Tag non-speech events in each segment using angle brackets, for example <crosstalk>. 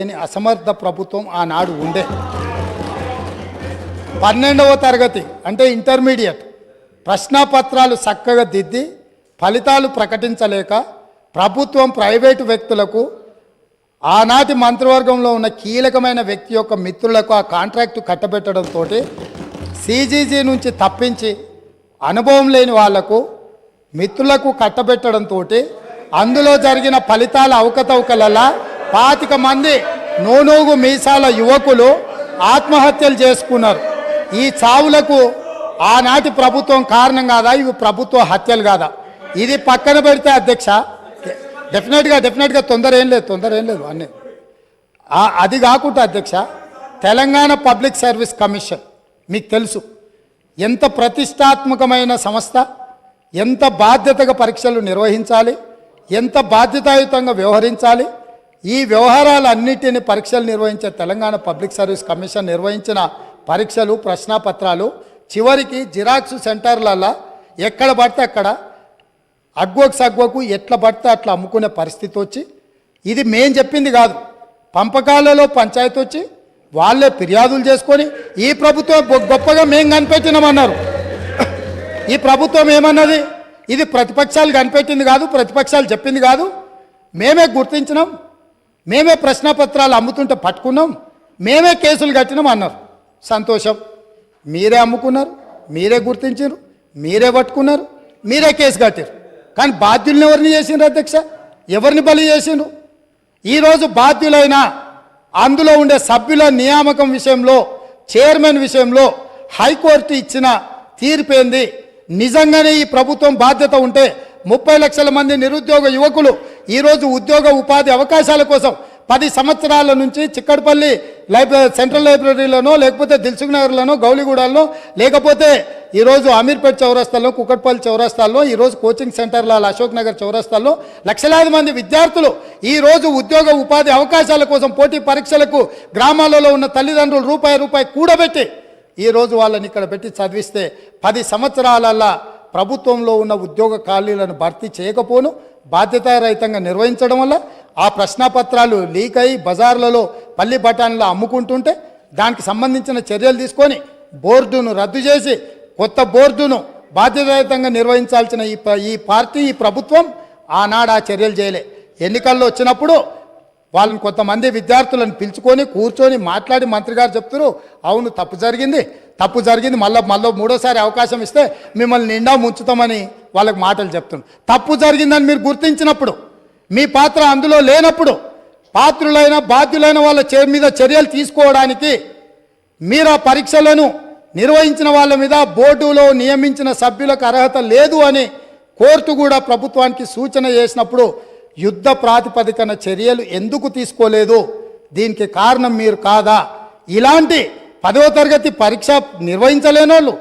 లేని అసమర్థ ప్రభుత్వం ఆనాడు ఉండే. పన్నెండవ తరగతి అంటే ఇంటర్మీడియట్. ప్రశ్నాపత్రాలు చక్కగా దిద్ది ఫలితాలు ప్రకటించలేక ప్రభుత్వం ప్రైవేటు వ్యక్తులకు ఆనాటి మంత్రివర్గంలో ఉన్న కీలకమైన వ్యక్తి యొక్క మిత్రులకు ఆ కాంట్రాక్టు కట్టబెట్టడంతో సీజీజీ నుంచి తప్పించి అనుభవం లేని వాళ్ళకు మిత్రులకు కట్టబెట్టడంతో అందులో జరిగిన ఫలితాల అవకతవకలలా పాతిక మంది నోనోగు మీసాల యువకులు ఆత్మహత్యలు చేసుకున్నారు. ఈ చావులకు ఆనాటి ప్రభుత్వం కారణం కాదా? ఇవి ప్రభుత్వ హత్యలు కాదా? ఇది పక్కన పెడితే అధ్యక్ష డెఫినెట్గా డెఫినెట్గా తొందర ఏం లేదు తొందర ఏం లేదు అన్నీ. అది కాకుండా అధ్యక్ష తెలంగాణ పబ్లిక్ సర్వీస్ కమిషన్ మీకు తెలుసు. ఎంత ప్రతిష్టాత్మకమైన సంస్థ ఎంత బాధ్యతగా పరీక్షలు నిర్వహించాలి ఎంత బాధ్యతాయుతంగా వ్యవహరించాలి ఈ వ్యవహారాలన్నిటిని పరీక్షలు నిర్వహించే తెలంగాణ పబ్లిక్ సర్వీస్ కమిషన్ నిర్వహించిన పరీక్షలు ప్రశ్నాపత్రాలు చివరికి జిరాక్స్ సెంటర్లలో ఎక్కడ పడితే అక్కడ అగ్వకు సగ్వకు ఎట్లా పడితే అట్లా అమ్ముకునే పరిస్థితి వచ్చి ఇది మేం చెప్పింది కాదు. పంపకాలలో పంచాయతీ వచ్చి వాళ్ళే ఫిర్యాదులు చేసుకొని ఈ ప్రభుత్వం గొ- గొప్పగా మేము కనిపెట్టినామన్నారు. ఈ ప్రభుత్వం ఏమన్నది? ఇది ప్రతిపక్షాలు కనిపెట్టింది కాదు ప్రతిపక్షాలు చెప్పింది కాదు. మేమే గుర్తించినాం. మేమే ప్రశ్నపత్రాలు అమ్ముతుంటే పట్టుకున్నాం మేమే కేసులు కట్టినాం అన్నారు. సంతోషం. మీరే అమ్ముకున్నారు మీరే గుర్తించారు మీరే పట్టుకున్నారు మీరే కేసు కట్టారు కానీ బాధ్యుల్ని ఎవరిని చేసిండ్రు అధ్యక్ష? ఎవరిని బలి చేసిండ్రు? ఈరోజు బాధ్యులైన అందులో ఉండే సభ్యుల నియామకం విషయంలో చైర్మన్ విషయంలో హైకోర్టు ఇచ్చిన తీర్పేంది? నిజంగానే ఈ ప్రభుత్వం బాధ్యత ఉంటే ముప్పై లక్షల మంది నిరుద్యోగ యువకులు ఈరోజు ఉద్యోగ ఉపాధి అవకాశాల కోసం పది సంవత్సరాల నుంచి చిక్కడపల్లి లైబ్రరీ సెంట్రల్ లైబ్రరీలోనో లేకపోతే దిల్సుఖ్ నగర్లోనో గౌలిగూడలో లేకపోతే ఈరోజు అమీర్పేట్ చౌరస్తాలో కుక్కట్పల్లి చౌరస్తాల్లో ఈరోజు కోచింగ్ సెంటర్ల అశోక్ నగర్ చౌరస్తాల్లో లక్షలాది మంది విద్యార్థులు ఈరోజు ఉద్యోగ ఉపాధి అవకాశాల కోసం పోటీ పరీక్షలకు గ్రామాలలో ఉన్న తల్లిదండ్రులు రూపాయి రూపాయి కూడబెట్టి ఈరోజు వాళ్ళని ఇక్కడ పెట్టి చదివిస్తే పది సంవత్సరాలల్లా ప్రభుత్వంలో ఉన్న ఉద్యోగ ఖాళీలను భర్తీ చేయకపోను బాధ్యతారహితంగా నిర్వహించడం వల్ల ఆ ప్రశ్నపత్రాలు లీక్ అయి బజార్లలో పల్లి బఠానీలు అమ్ముకుంటుంటే దానికి సంబంధించిన చర్యలు తీసుకొని బోర్డును రద్దు చేసి కొత్త బోర్డును బాధ్యతాయుతంగా నిర్వహించాల్సిన ఈ ఈ పార్టీ ఈ ప్రభుత్వం ఆనాడు ఆ చర్యలు చేయలే. ఎన్నికల్లో వచ్చినప్పుడు వాళ్ళని కొంతమంది విద్యార్థులను పిలుచుకొని కూర్చొని మాట్లాడి మంత్రి గారు చెప్తారు అవును తప్పు జరిగింది. తప్పు జరిగింది మళ్ళీ మళ్ళీ మూడోసారి అవకాశం ఇస్తే మిమ్మల్ని నిండా ముంచుతామని వాళ్ళకి మాటలు చెప్తున్నాం తప్పు జరిగిందని మీరు గుర్తించినప్పుడు మీ పాత్ర అందులో లేనప్పుడు పాత్రులైన బాధ్యులైన వాళ్ళ చే మీద చర్యలు తీసుకోవడానికి మీరు ఆ పరీక్షలను నిర్వహించిన వాళ్ళ మీద బోర్డులో నియమించిన సభ్యులకు అర్హత లేదు అని కోర్టు కూడా ప్రభుత్వానికి సూచన చేసినప్పుడు యుద్ధ ప్రాతిపదికన చర్యలు ఎందుకు తీసుకోలేదు? దీనికి కారణం మీరు కాదా? ఇలాంటి పదవ తరగతి పరీక్ష నిర్వహించలేనోళ్ళు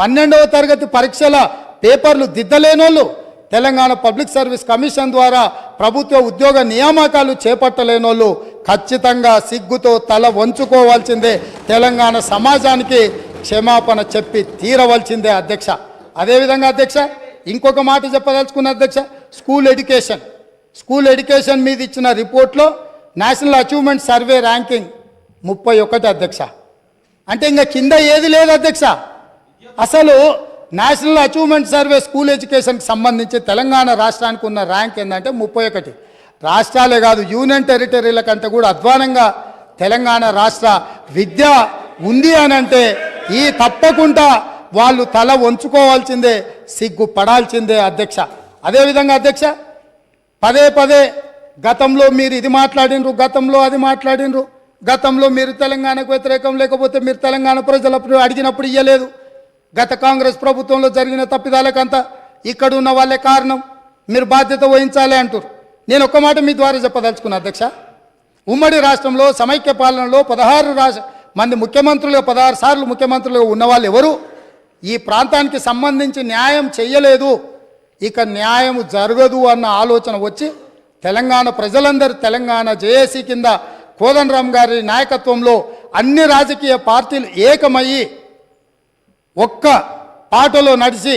పన్నెండవ తరగతి పరీక్షల పేపర్లు దిద్దలేనోళ్ళు తెలంగాణ పబ్లిక్ సర్వీస్ కమిషన్ ద్వారా ప్రభుత్వ ఉద్యోగ నియామకాలు చేపట్టలేనోళ్ళు ఖచ్చితంగా సిగ్గుతో తల వంచుకోవాల్సిందే తెలంగాణ సమాజానికి క్షమాపణ చెప్పి తీరవలసిందే అధ్యక్ష. అదేవిధంగా అధ్యక్ష ఇంకొక మాట చెప్పదలుచుకున్న అధ్యక్ష స్కూల్ ఎడ్యుకేషన్. స్కూల్ ఎడ్యుకేషన్ మీద ఇచ్చిన రిపోర్ట్లో నేషనల్ అచీవ్మెంట్ సర్వే ర్యాంకింగ్ ముప్పై ఒకటి అధ్యక్ష. అంటే ఇంకా కింద ఏది లేదు అధ్యక్ష. అసలు నేషనల్ అచీవ్మెంట్ సర్వే స్కూల్ ఎడ్యుకేషన్కి సంబంధించి తెలంగాణ రాష్ట్రానికి ఉన్న ర్యాంక్ ఏంటంటే ముప్పై ఒకటి. రాష్ట్రాలే కాదు యూనియన్ టెరిటరీల కంటే కూడా అధ్వానంగా తెలంగాణ రాష్ట్ర విద్య ఉంది అని అంటే ఈ తప్పకుండా వాళ్ళు తల వంచుకోవాల్సిందే సిగ్గు పడాల్సిందే అధ్యక్ష. అదేవిధంగా అధ్యక్ష పదే పదే గతంలో మీరు ఇది మాట్లాడినరు గతంలో అది మాట్లాడినరు గతంలో మీరు తెలంగాణకు వ్యతిరేకం లేకపోతే మీరు తెలంగాణ ప్రజలప్పుడు అడిగినప్పుడు ఇయ్యలేదు. గత కాంగ్రెస్ ప్రభుత్వంలో జరిగిన తప్పిదాలకంతా ఇక్కడ ఉన్న వాళ్ళే కారణం. మీరు బాధ్యత వహించాలి అంటారు నేను ఒక్క మాట మీ ద్వారా చెప్పదలుచుకున్నా అధ్యక్ష. ఉమ్మడి రాష్ట్రంలో సమైక్య పాలనలో పదహారు రాష్ట్ర మంది ముఖ్యమంత్రులుగా పదహారు సార్లు ముఖ్యమంత్రులుగా ఉన్న వాళ్ళు ఎవరు? ఈ ప్రాంతానికి సంబంధించి న్యాయం చేయలేదు ఇక న్యాయం జరగదు అన్న ఆలోచన వచ్చి తెలంగాణ ప్రజలందరూ తెలంగాణ జేఏసీ కింద కోదండరామ్ గారి నాయకత్వంలో అన్ని రాజకీయ పార్టీలు ఏకమయ్యి ఒక్క పాటలో నడిచి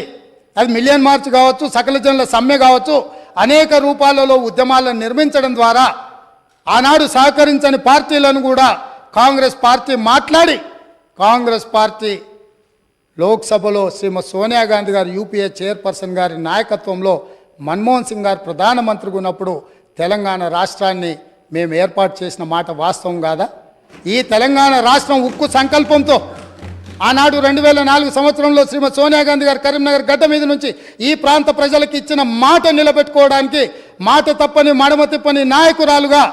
అది మిలియన్ మార్చ్ కావచ్చు సకల జనుల సమ్మె కావచ్చు అనేక రూపాలలో ఉద్యమాలను నిర్మించడం ద్వారా ఆనాడు సహకరించని పార్టీలను కూడా కాంగ్రెస్ పార్టీ మాట్లాడి కాంగ్రెస్ పార్టీ లోక్సభలో శ్రీమతి సోనియా గాంధీ గారు యూపీఏ చైర్పర్సన్ గారి నాయకత్వంలో మన్మోహన్ సింగ్ గారు ప్రధానమంత్రిగా ఉన్నప్పుడు తెలంగాణ రాష్ట్రాన్ని మేము ఏర్పాటు చేసిన మాట వాస్తవం కాదా? ఈ తెలంగాణ రాష్ట్రం ఉక్కు సంకల్పంతో ఆనాడు రెండు వేల నాలుగు సంవత్సరంలో శ్రీమతి సోనియా గాంధీ గారు కరీంనగర్ గడ్డ మీద నుంచి ఈ ప్రాంత ప్రజలకు ఇచ్చిన మాట నిలబెట్టుకోవడానికి మాట తప్పని మడమ తిప్పని నాయకురాలుగా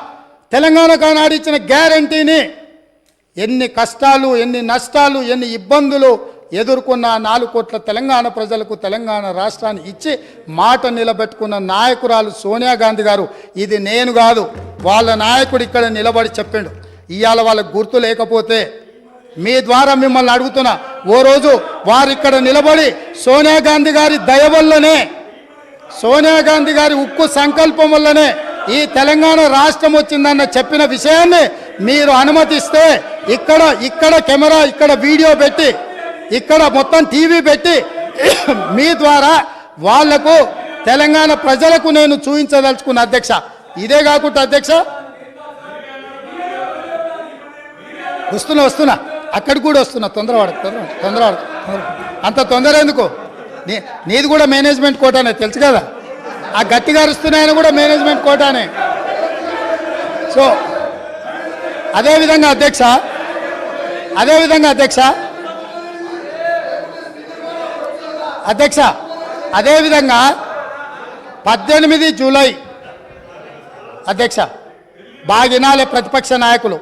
తెలంగాణకు ఆనాడు ఇచ్చిన గ్యారంటీని ఎన్ని కష్టాలు ఎన్ని నష్టాలు ఎన్ని ఇబ్బందులు ఎదుర్కొన్న నాలుగు కోట్ల తెలంగాణ ప్రజలకు తెలంగాణ రాష్ట్రాన్ని ఇచ్చి మాట నిలబెట్టుకున్న నాయకురాలు సోనియా గాంధీ గారు ఇది నేను కాదు వాళ్ళ నాయకుడు ఇక్కడ నిలబడి చెప్పిండు. ఇవాళ వాళ్ళకు గుర్తు లేకపోతే మీ ద్వారా మిమ్మల్ని అడుగుతున్నా. ఓ రోజు వారు ఇక్కడ నిలబడి సోనియా గాంధీ గారి దయ వల్లనే సోనియా గాంధీ గారి ఉక్కు సంకల్పం వల్లనే ఈ తెలంగాణ రాష్ట్రం వచ్చిందన్న చెప్పిన విషయాన్ని మీరు అనుమతిస్తే ఇక్కడ ఇక్కడ కెమెరా ఇక్కడ వీడియో పెట్టి ఇక్కడ మొత్తం టీవీ పెట్టి <coughs> మీ ద్వారా వాళ్ళకు తెలంగాణ ప్రజలకు నేను చూపించదలుచుకున్న అధ్యక్ష. ఇదే కాకుండా అధ్యక్ష. వస్తున్నా వస్తున్నా. అక్కడికి కూడా వస్తున్నా. తొందరవాడు తొందర తొందరవాడు అంత తొందర ఎందుకు? నీ నీది కూడా మేనేజ్మెంట్ కోటానే తెలుసు కదా? ఆ గట్టిగా అరుస్తున్నాయని కూడా మేనేజ్మెంట్ కోటానే సో అదేవిధంగా అధ్యక్ష అదేవిధంగా అధ్యక్ష. అధ్యక్ష అదేవిధంగా పద్దెనిమిది జూలై అధ్యక్ష బాగా వినాలి ప్రతిపక్ష నాయకులు.